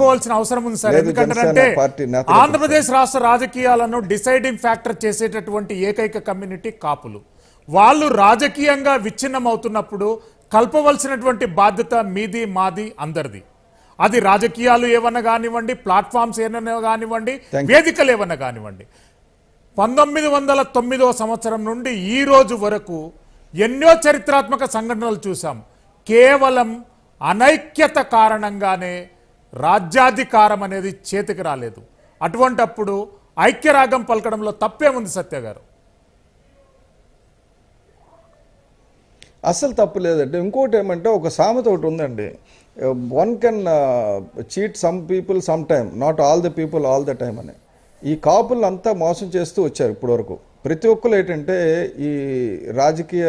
కోవాల్సిన అవసరం ఉంది సార్. ఎందుకంటే ఆంధ్రప్రదేశ్ రాష్ట్ర రాజకీయాలను డిసైడింగ్ ఫ్యాక్టర్ చేసేటటువంటి ఏకైక కమ్యూనిటీ కాపులు. వాళ్ళు రాజకీయంగా విచ్ఛిన్నం అవుతున్నప్పుడు కల్పవలసినటువంటి బాధ్యత మీది మాది అందరిది. అది రాజకీయాలు ఏమన్నా కానివ్వండి ప్లాట్ఫామ్స్ ఏమన్నా కానివ్వండి. వేదికలు ఏమన్నా కానివ్వండి. పంతొమ్మిది వందల తొమ్మిదవ సంవత్సరం నుండి ఈ రోజు వరకు ఎన్నో చరిత్రాత్మక సంఘటనలు చూసాం కేవలం అనైక్యత కారణంగానే రాజ్యాధికారం అనేది చేతికి రాలేదు. అటువంటప్పుడు ఐక్యరాగం పలకడంలో తప్పేముంది సత్య గారు. అస్సలు తప్పు లేదండి. ఇంకోటి ఏమంటే ఒక సామెత ఒకటి ఉందండి. One can cheat some people some time not all the people all the time అని. ఈ కాపులు అంతా మోసం చేస్తూ వచ్చారు ఇప్పటివరకు. ప్రతి ఒక్కరు ఏంటంటే ఈ రాజకీయ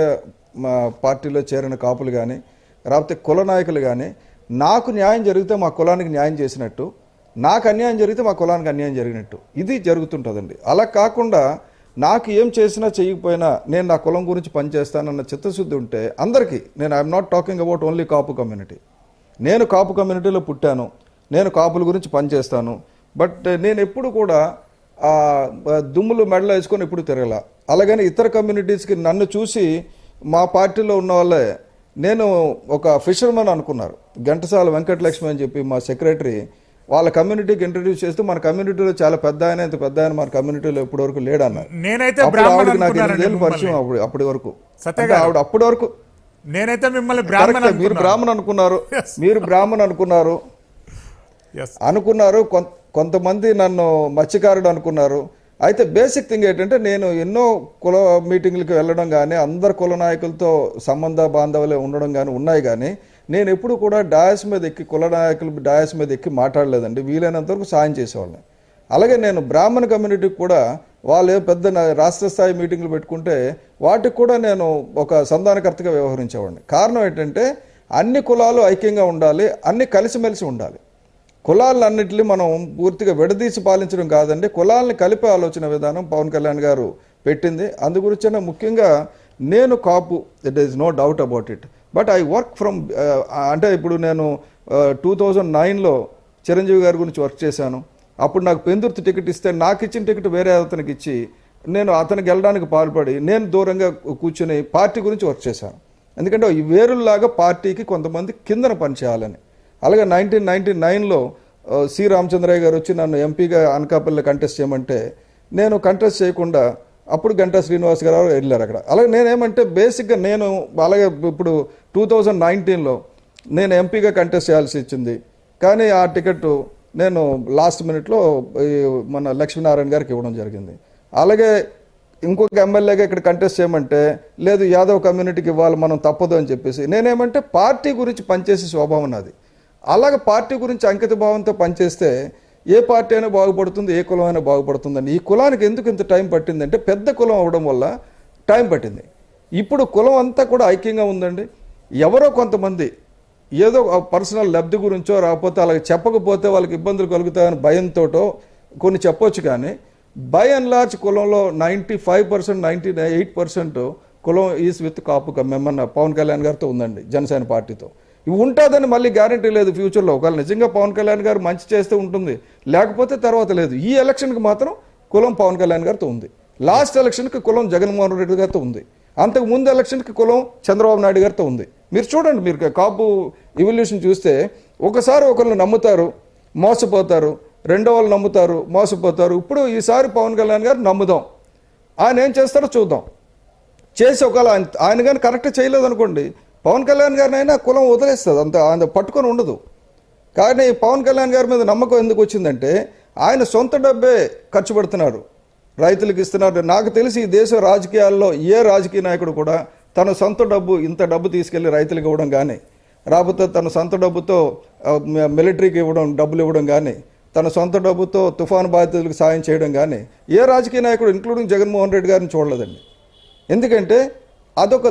మా పార్టీలో చేరిన కాపులు కానీ లేకపోతే కుల నాయకులు కానీ నాకు న్యాయం జరిగితే మా కులానికి న్యాయం చేసినట్టు నాకు అన్యాయం జరిగితే మా కులానికి అన్యాయం జరిగినట్టు. ఇది జరుగుతుంటుందండి. అలా కాకుండా నాకు ఏం చేసినా చేయకపోయినా నేను నా కులం గురించి పనిచేస్తానన్న చిత్తశుద్ధి ఉంటే అందరికీ నేను I'm not talking about only Kapu community. నేను కాపు కమ్యూనిటీలో పుట్టాను నేను కాపుల గురించి పనిచేస్తాను బట్ నేను ఎప్పుడు కూడా దుమ్ములు మెడలో వేసుకొని ఎప్పుడు తిరగల. అలాగని ఇతర కమ్యూనిటీస్కి నన్ను చూసి మా పార్టీలో ఉన్న వాళ్ళే నేను ఒక ఫిషర్మన్ అనుకున్నారు. ఘంటసాల వెంకటలక్ష్మి అని చెప్పి మా సెక్రటరీ వాళ్ళ కమ్యూనిటీకి ఇంట్రడ్యూస్ చేస్తూ మన కమ్యూనిటీలో చాలా పెద్ద ఆయన ఇంత పెద్ద ఆయన మన కమ్యూనిటీలో ఇప్పటి వరకు లేడన్నారు. నేనైతే ఆవిడకి నాకు ఎనిమిదేళ్ళు పరిచయం. అప్పుడు అప్పటి వరకు. అంటే ఆవిడ అప్పటి వరకు. నేనైతే మిమ్మల్ని మీరు బ్రాహ్మణ్ అనుకున్నారు. మీరు బ్రాహ్మణ్ అనుకున్నారు. అనుకున్నారు కొంతమంది నన్ను మత్స్యకారుడు అనుకున్నారు. అయితే బేసిక్ థింగ్ ఏంటంటే నేను ఎన్నో కుల మీటింగ్లకు వెళ్ళడం కానీ అందరు కుల నాయకులతో సంబంధ బాంధవులే ఉండడం కానీ ఉన్నాయి కానీ నేను ఎప్పుడు కూడా డయాస్ మీద ఎక్కి కుల నాయకులు డయాస్ మీద ఎక్కి మాట్లాడలేదండి. వీలైనంత వరకు సాయం చేసేవాళ్ళని. అలాగే నేను బ్రాహ్మణ కమ్యూనిటీకి కూడా వాళ్ళు పెద్ద రాష్ట్ర స్థాయి మీటింగ్లు పెట్టుకుంటే వాటికి కూడా నేను ఒక సంధానకర్తగా వ్యవహరించేవాడిని. కారణం ఏంటంటే అన్ని కులాలు ఐక్యంగా ఉండాలి అన్ని కలిసిమెలిసి ఉండాలి. కులాలన్నింటినీ మనం పూర్తిగా విడదీసి పాలించడం కాదండి కులాలని కలిపే ఆలోచన విధానం పవన్ కళ్యాణ్ గారు పెట్టింది. అందు గురించిన ముఖ్యంగా నేను Kapu it is no doubt about it but I work from అంటే ఇప్పుడు నేను టూ థౌజండ్ నైన్లో చిరంజీవి గారి గురించి వర్క్ చేశాను. అప్పుడు నాకు పెందుర్తి టికెట్ ఇస్తే నాకు ఇచ్చిన టికెట్ వేరే అతనికి ఇచ్చి నేను అతనికి వెళ్ళడానికి పాల్పడి నేను దూరంగా కూర్చుని పార్టీ గురించి వర్క్ చేశాను. ఎందుకంటే ఈ వేరుల్లాగా పార్టీకి కొంతమంది కిందన పనిచేయాలని అలాగే నైన్టీన్ నైన్టీ నైన్లో సి. రామచంద్రయ్య గారు వచ్చి నన్ను ఎంపీగా అనకాపల్లి కంటెస్ట్ చేయమంటే నేను కంటెస్ట్ చేయకుండా అప్పుడు గంటా శ్రీనివాస్ గారు వెళ్ళారు అక్కడ. అలాగే నేనేమంటే బేసిక్గా నేను అలాగే ఇప్పుడు టూ థౌజండ్ నైన్టీన్లో నేను ఎంపీగా కంటెస్ట్ చేయాల్సి వచ్చింది. కానీ ఆ టికెట్ నేను లాస్ట్ మినిట్లో మన లక్ష్మీనారాయణ గారికి ఇవ్వడం జరిగింది. అలాగే ఇంకొక ఎమ్మెల్యేగా ఇక్కడ కంటెస్ట్ చేయమంటే లేదు యాదవ్ కమ్యూనిటీకి ఇవ్వాలి మనం తప్పదు అని చెప్పేసి నేనేమంటే పార్టీ గురించి పనిచేసే స్వభావం నాది. అలాగే పార్టీ గురించి అంకిత భావంతో పనిచేస్తే ఏ పార్టీ అయినా బాగుపడుతుంది ఏ కులం అయినా బాగుపడుతుందని ఈ కులానికి ఎందుకు ఇంత టైం పట్టిందంటే పెద్ద కులం అవడం వల్ల టైం పట్టింది. ఇప్పుడు కులం అంతా కూడా ఐక్యంగా ఉందండి. ఎవరో కొంతమంది ఏదో పర్సనల్ లబ్ధి గురించో రాకపోతే అలాగే చెప్పకపోతే వాళ్ళకి ఇబ్బందులు కలుగుతాయని భయంతోటో కొన్ని చెప్పొచ్చు కానీ బై అండ్ లార్జ్ కులంలో ninety five percent ninety eight percent కులం ఈజ్ విత్ కాపు మెమ్మన్న పవన్ కళ్యాణ్ గారితో ఉందండి జనసేన పార్టీతో. ఇవి ఉంటుందని మళ్ళీ గ్యారంటీ లేదు ఫ్యూచర్లో ఒకవేళ నిజంగా పవన్ కళ్యాణ్ గారు మంచి చేస్తే ఉంటుంది. లేకపోతే తర్వాత లేదు. ఈ ఎలక్షన్కి మాత్రం కులం పవన్ కళ్యాణ్ గారితో ఉంది. లాస్ట్ ఎలక్షన్కి కులం జగన్మోహన్ రెడ్డి గారితో ఉంది. అంతకు ముందు ఎలక్షన్కి కులం చంద్రబాబు నాయుడు గారితో ఉంది. మీరు చూడండి మీరు కాపు ఇవల్యూషన్ చూస్తే ఒకసారి ఒకరిని నమ్ముతారు మోసపోతారు రెండో వాళ్ళు నమ్ముతారు మోసపోతారు. ఇప్పుడు ఈసారి పవన్ కళ్యాణ్ గారు నమ్ముదాం. ఆయన ఏం చేస్తారో చూద్దాం. చేసి ఒకవేళ ఆయన ఆయన కానీ కరెక్ట్ చేయలేదనుకోండి పవన్ కళ్యాణ్ గారిని అయినా కులం వదిలేస్తుంది. అంత ఆయన పట్టుకొని ఉండదు. కానీ పవన్ కళ్యాణ్ గారి మీద నమ్మకం ఎందుకు వచ్చిందంటే ఆయన సొంత డబ్బే ఖర్చు పెడుతున్నారు రైతులకు ఇస్తున్నారు. నాకు తెలిసి ఈ దేశ రాజకీయాల్లో ఏ రాజకీయ నాయకుడు కూడా తన సొంత డబ్బు ఇంత డబ్బు తీసుకెళ్ళి రైతులకు ఇవ్వడం కానీ రాకపోతే తన సొంత డబ్బుతో మిలిటరీకి ఇవ్వడం డబ్బులు ఇవ్వడం కానీ తన సొంత డబ్బుతో తుఫాను బాధితులకు సాయం చేయడం కానీ ఏ రాజకీయ నాయకుడు ఇంక్లూడింగ్ జగన్మోహన్ రెడ్డి గారిని చూడలేదండి. ఎందుకంటే అదొక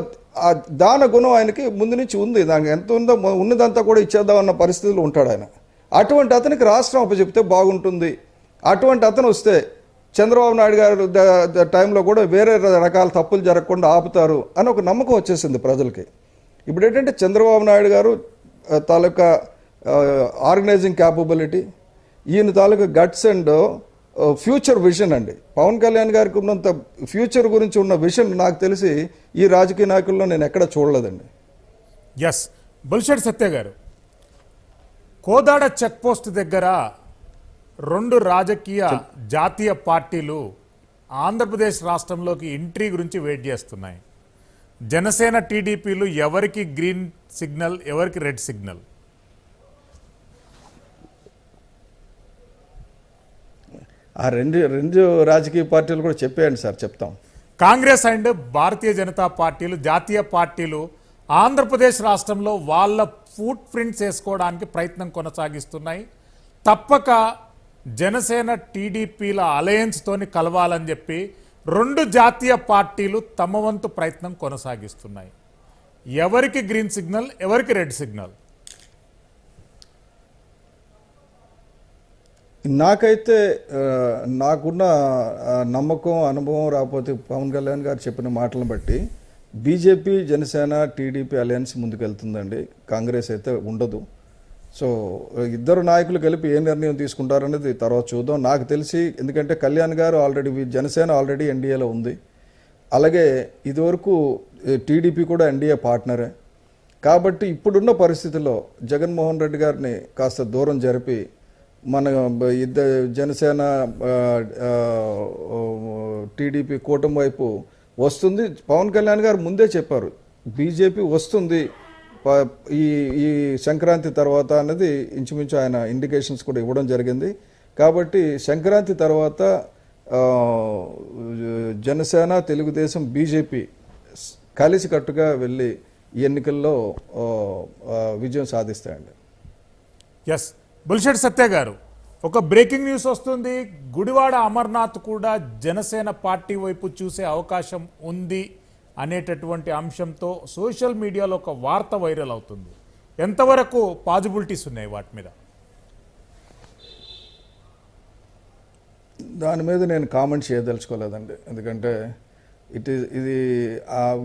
దాన గుణం ఆయనకి ముందు నుంచి ఉంది. దానికి ఎంత ఉందో ఉన్నదంతా కూడా ఇచ్చేద్దాం అన్న పరిస్థితిలో ఉంటాడు ఆయన. అటువంటి అతనికి రాష్ట్రం అప్పచెప్తే బాగుంటుంది. అటువంటి అతను వస్తే చంద్రబాబు నాయుడు గారు టైంలో కూడా వేరే రకాల తప్పులు జరగకుండా ఆపుతారు అని ఒక నమ్మకం వచ్చేసింది ప్రజలకి. ఇప్పుడు ఏంటంటే చంద్రబాబు నాయుడు గారు తాలూకా ఆర్గనైజింగ్ క్యాపబిలిటీ ఈయన తాలూకా గట్స్ అండ్ ఫ్యూచర్ విజన్ అండి. పవన్ కళ్యాణ్ గారికి ఉన్నంత ఫ్యూచర్ గురించి ఉన్న విజన్ నాకు తెలిసి ఈ రాజకీయ నాయకుల్లో నేను ఎక్కడ చూడలేదండి. ఎస్ బుల్షెట్ సత్య గారు కోదాడ చెక్ పోస్ట్ దగ్గర రెండు రాజకీయ జాతీయ పార్టీలు ఆంధ్రప్రదేశ్ రాష్ట్రంలోకి ఎంట్రీ గురించి వెయిట్ చేస్తున్నాయి. జనసేన టీడీపీలు ఎవరికి గ్రీన్ సిగ్నల్ ఎవరికి రెడ్ సిగ్నల్ ఆ రెండు రెండు రాజకీయ పార్టీలు కూడా చెప్పేయండి సార్ చెప్తాం. కాంగ్రెస్ అండ్ భారతీయ జనతా పార్టీలు జాతీయ పార్టీలు ఆంధ్రప్రదేశ్ రాష్ట్రంలో వాళ్ళ ఫుట్ ప్రింట్స్ వేసుకోవడానికి ప్రయత్నం కొనసాగిస్తున్నాయి. తప్పక జనసేన టీడీపీల అలయన్స్తోని కలవాలని చెప్పి రెండు జాతీయ పార్టీలు తమ వంతు ప్రయత్నం కొనసాగిస్తున్నాయి. ఎవరికి గ్రీన్ సిగ్నల్ ఎవరికి రెడ్ సిగ్నల్ నాకైతే నాకున్న నమ్మకం అనుభవం రాకపోతే పవన్ కళ్యాణ్ గారు చెప్పిన మాటలను బట్టి బీజేపీ జనసేన టీడీపీ అలయన్స్ ముందుకెళ్తుందండి. కాంగ్రెస్ అయితే ఉండదు. సో ఇద్దరు నాయకులు కలిపి ఏ నిర్ణయం తీసుకుంటారనేది తర్వాత చూద్దాం. నాకు తెలిసి ఎందుకంటే కళ్యాణ్ గారు ఆల్రెడీ జనసేన ఆల్రెడీ ఎన్డీఏలో ఉంది. అలాగే ఇదివరకు టీడీపీ కూడా ఎన్డీఏ పార్ట్నరే. కాబట్టి ఇప్పుడున్న పరిస్థితుల్లో జగన్మోహన్ రెడ్డి గారిని కాస్త దూరం జరిపి మన ఇద్దరు జనసేన టీడీపీ కూటమి వైపు వస్తుంది. పవన్ కళ్యాణ్ గారు ముందే చెప్పారు బీజేపీ వస్తుంది. ప- ఈ ఈ సంక్రాంతి తర్వాత అన్నది ఇంచుమించు ఆయన ఇండికేషన్స్ కూడా ఇవ్వడం జరిగింది. కాబట్టి సంక్రాంతి తర్వాత జనసేన తెలుగుదేశం బీజేపీ కలిసికట్టుగా వెళ్ళి ఈ ఎన్నికల్లో విజయం సాధిస్తాయండి. ఎస్ బుల్షెట్ సత్య గారు ఒక బ్రేకింగ్ న్యూస్ వస్తుంది. గుడివాడ అమర్నాథ్ కూడా జనసేన పార్టీ వైపు చూసే అవకాశం ఉంది అనేటటువంటి అంశంతో సోషల్ మీడియాలో ఒక వార్త వైరల్ అవుతుంది. ఎంతవరకు పాజిబిలిటీస్ ఉన్నాయి వాటి మీద? దాని మీద నేను కామెంట్ చేయదలుచుకోలేదండి. ఎందుకంటే ఇట్ ఈస్ ఇది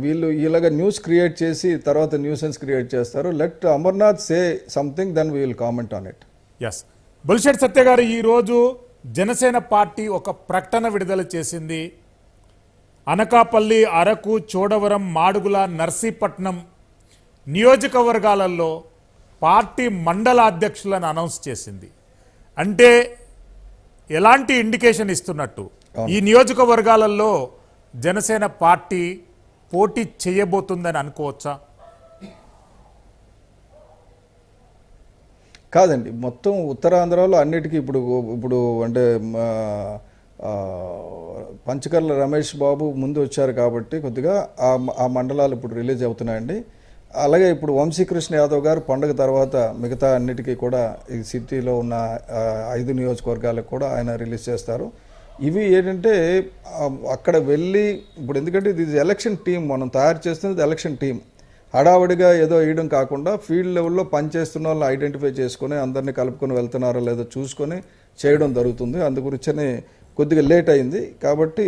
వీళ్ళు ఇలాగ న్యూస్ క్రియేట్ చేసి తర్వాత న్యూసెన్స్ క్రియేట్ చేస్తారు. Let Amarnath say something then we will comment on it. Yes bullshit Satya garu ఈరోజు జనసేన పార్టీ ఒక ప్రకటన విడుదల చేసింది. అనకాపల్లి అరకు చోడవరం మాడుగుల నర్సీపట్నం నియోజకవర్గాలలో పార్టీ మండల అధ్యక్షులను అనౌన్స్ చేసింది. అంటే ఎలాంటి ఇండికేషన్ ఇస్తున్నట్టు? ఈ నియోజకవర్గాలలో జనసేన పార్టీ పోటీ చేయబోతుందని అనుకోవచ్చా? కాదండి మొత్తం ఉత్తరాంధ్రలో అన్నిటికీ ఇప్పుడు ఇప్పుడు అంటే మా, పంచకర్ల రమేష్ బాబు ముందు వచ్చారు కాబట్టి కొద్దిగా ఆ ఆ మండలాలు ఇప్పుడు రిలీజ్ అవుతున్నాయండి. అలాగే ఇప్పుడు వంశీకృష్ణ యాదవ్ గారు పండుగ తర్వాత మిగతా అన్నిటికీ కూడా ఈ సిటీలో ఉన్న ఐదు నియోజకవర్గాలకు కూడా ఆయన రిలీజ్ చేస్తారు. ఇవి ఏంటంటే అక్కడ వెళ్ళి ఇప్పుడు ఎందుకంటే ఇది ఎలక్షన్ టీం మనం తయారు చేస్తున్నది ఎలక్షన్ టీం హడావుడిగా ఏదో వేయడం కాకుండా ఫీల్డ్ లెవెల్లో పనిచేస్తున్న వాళ్ళని ఐడెంటిఫై చేసుకొని అందరినీ కలుపుకొని వెళ్తున్నారో లేదో చూసుకొని చేయడం జరుగుతుంది. అందుగురించనే కొద్దిగా లేట్ అయింది. కాబట్టి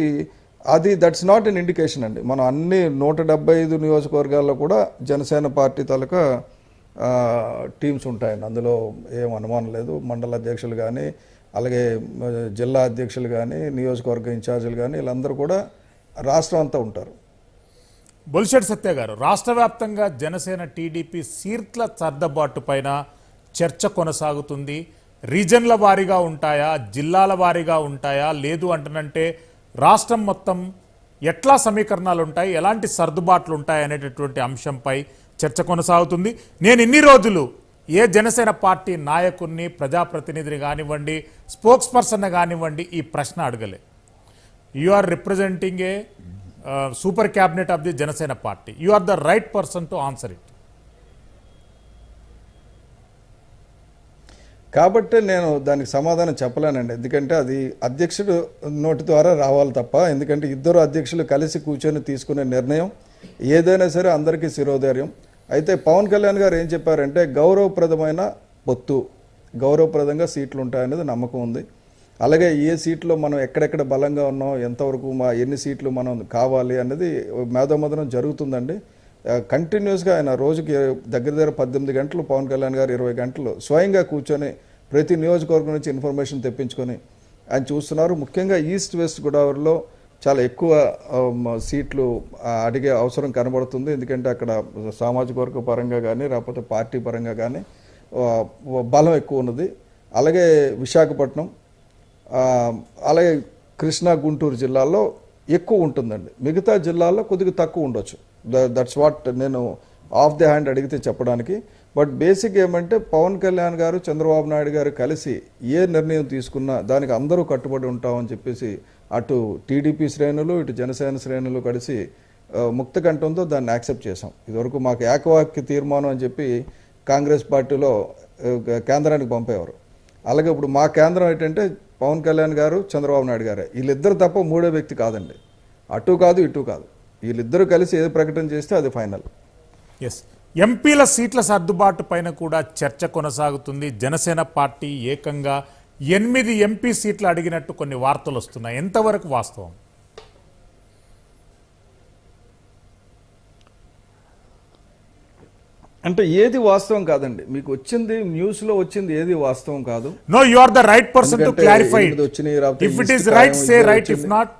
అది దట్స్ నాట్ ఎన్ ఇండికేషన్ అండి. మనం అన్ని నూట డెబ్బై ఐదు నియోజకవర్గాల్లో కూడా జనసేన పార్టీ తాలూకా టీమ్స్ ఉంటాయండి. అందులో ఏం అనుమానం లేదు. మండల అధ్యక్షులు కానీ అలాగే జిల్లా అధ్యక్షులు కానీ నియోజకవర్గ ఇన్ఛార్జీలు కానీ వీళ్ళందరూ కూడా రాష్ట్రం అంతా ఉంటారు. బొలిషెడ్ సత్య గారు రాష్ట్ర వ్యాప్తంగా జనసేన టీడీపీ సీట్ల సర్దబాటు పైన చర్చ కొనసాగుతుంది. రీజన్ల వారీగా ఉంటాయా? జిల్లాల వారీగా ఉంటాయా? లేదు అంటనంటే రాష్ట్రం మొత్తం ఎట్లా సమీకరణాలు ఉంటాయి ఎలాంటి సర్దుబాట్లు ఉంటాయి అనేటటువంటి అంశంపై చర్చ కొనసాగుతుంది. నేను ఇన్ని రోజులు ఏ జనసేన పార్టీ నాయకుడిని ప్రజాప్రతినిధిని కానివ్వండి స్పోక్స్ పర్సన్ కానివ్వండి ఈ ప్రశ్న అడగలే. You are representing a super cabinet of the Janasena party. You are the right person to answer it కాబట్టి నేను దానికి సమాధానం చెప్పలేనండి. ఎందుకంటే అది అధ్యక్షుడు నోటి ద్వారా రావాలి తప్ప ఎందుకంటే ఇద్దరు అధ్యక్షులు కలిసి కూర్చొని తీసుకునే నిర్ణయం ఏదైనా సరే అందరికీ శిరోధైర్యం. అయితే పవన్ కళ్యాణ్ గారు ఏం చెప్పారంటే గౌరవప్రదమైన పొత్తు గౌరవప్రదంగా సీట్లు ఉంటాయనేది నమ్మకం ఉంది. అలాగే ఏ సీట్లో మనం ఎక్కడెక్కడ బలంగా ఉన్నాం ఎంతవరకు మా ఎన్ని సీట్లు మనం కావాలి అనేది మేధోమదనం జరుగుతుందండి. కంటిన్యూస్గా ఆయన రోజుకి దగ్గర దగ్గర పద్దెనిమిది గంటలు పవన్ కళ్యాణ్ గారు ఇరవై గంటలు స్వయంగా కూర్చొని ప్రతి నియోజకవర్గం నుంచి ఇన్ఫర్మేషన్ తెప్పించుకొని ఆయన చూస్తున్నారు. ముఖ్యంగా ఈస్ట్ వెస్ట్ గోదావరిలో చాలా ఎక్కువ సీట్లు అడిగే అవసరం కనబడుతుంది. ఎందుకంటే అక్కడ సామాజిక వర్గ పరంగా కానీ లేకపోతే పార్టీ పరంగా కానీ బలం ఎక్కువ ఉన్నది. అలాగే విశాఖపట్నం అలాగే కృష్ణా గుంటూరు జిల్లాల్లో ఎక్కువ ఉంటుందండి. మిగతా జిల్లాల్లో కొద్దిగా తక్కువ ఉండొచ్చు. దట్స్ వాట్ నేను ఆఫ్ ది హ్యాండ్ అడిగితే చెప్పడానికి. బట్ బేసిక్ ఏమంటే పవన్ కళ్యాణ్ గారు చంద్రబాబు నాయుడు గారు కలిసి ఏ నిర్ణయం తీసుకున్నా దానికి అందరూ కట్టుబడి ఉంటామని చెప్పేసి అటు టీడీపీ శ్రేణులు ఇటు జనసేన శ్రేణులు కలిసి ముక్త కంఠంతో దాన్ని యాక్సెప్ట్ చేసాం ఇదివరకు మాకు ఏకవాక్య తీర్మానం అని చెప్పి కాంగ్రెస్ పార్టీలో కేంద్రానికి పంపేవారు. అలాగే ఇప్పుడు మా కేంద్రం ఏంటంటే పవన్ కళ్యాణ్ గారు చంద్రబాబు నాయుడు గారే. వీళ్ళిద్దరు తప్ప మూడో వ్యక్తి కాదండి. అటు కాదు ఇటు కాదు. వీళ్ళిద్దరూ కలిసి ఏది ప్రకటన చేస్తే అది ఫైనల్. ఎస్ ఎంపీల సీట్ల సర్దుబాటు పైన కూడా చర్చ కొనసాగుతుంది. జనసేన పార్టీ ఏకంగా ఎనిమిది ఎంపీ సీట్లు అడిగినట్టు కొన్ని వార్తలు వస్తున్నాయి. ఎంతవరకు వాస్తవం? అంటే ఏది వాస్తవం కాదండి. మీకు వచ్చింది న్యూస్లో వచ్చింది ఏది వాస్తవం కాదు. No you are the right person to clarify if it is right say right if. Not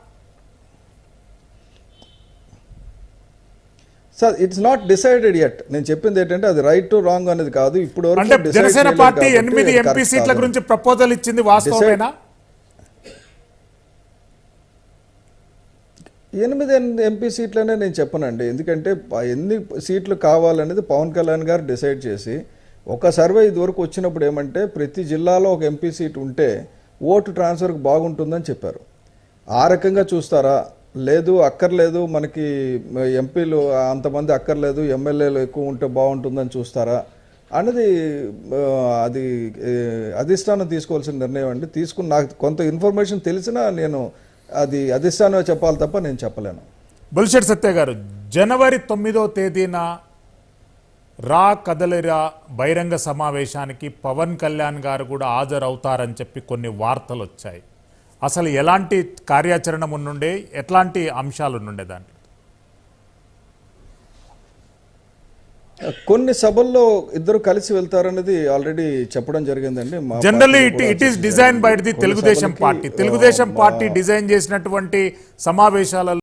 sir it's not decided at నేను చెప్పింది ఏంటంటే అది రైట్ టు రాంగ్ అనేది కాదు. ఇప్పుడు వరకు అంటే జనసేన పార్టీ ఎనిమిది ఎంపీ సీట్ల. గురించి ప్రపోజల్ ఇచ్చింది వాస్తవమేనా? ఎనిమిది ఎంపీ సీట్లనే నేను చెప్పనండి. ఎందుకంటే ఎన్ని సీట్లు కావాలనేది పవన్ కళ్యాణ్ గారు డిసైడ్ చేసి ఒక సర్వే ఇదివరకు వచ్చినప్పుడు ఏమంటే ప్రతి జిల్లాలో ఒక ఎంపీ సీట్ ఉంటే ఓటు ట్రాన్స్ఫర్కి బాగుంటుందని చెప్పారు. ఆ రకంగా చూస్తారా? లేదు అక్కర్లేదు మనకి ఎంపీలు అంతమంది అక్కర్లేదు ఎమ్మెల్యేలు ఎక్కువ ఉంటే బాగుంటుందని చూస్తారా? అన్నది అది అధిష్టానం తీసుకోవాల్సిన నిర్ణయం అండి. తీసుకుని నాకు కొంత ఇన్ఫర్మేషన్ తెలిసినా నేను అది అధిష్టానమే చెప్పాలి తప్ప నేను చెప్పలేను. బుల్షెట్ సత్య గారు జనవరి తొమ్మిదో తేదీన రా కదలిరా బహిరంగ సమావేశానికి పవన్ కళ్యాణ్ గారు కూడా హాజరవుతారని చెప్పి కొన్ని వార్తలు వచ్చాయి అసలు ఎలాంటి కార్యాచరణ ఉండుండే ఎట్లాంటి అంశాలు ఉండే దాంట్లో? కొన్ని సభల్లో ఇద్దరు కలిసి వెళ్తారనేది ఆల్రెడీ చెప్పడం జరిగిందండి generally it it is design by. The Telugu Desam party Telugu Desam party design చేసినటువంటి సమావేశాలలో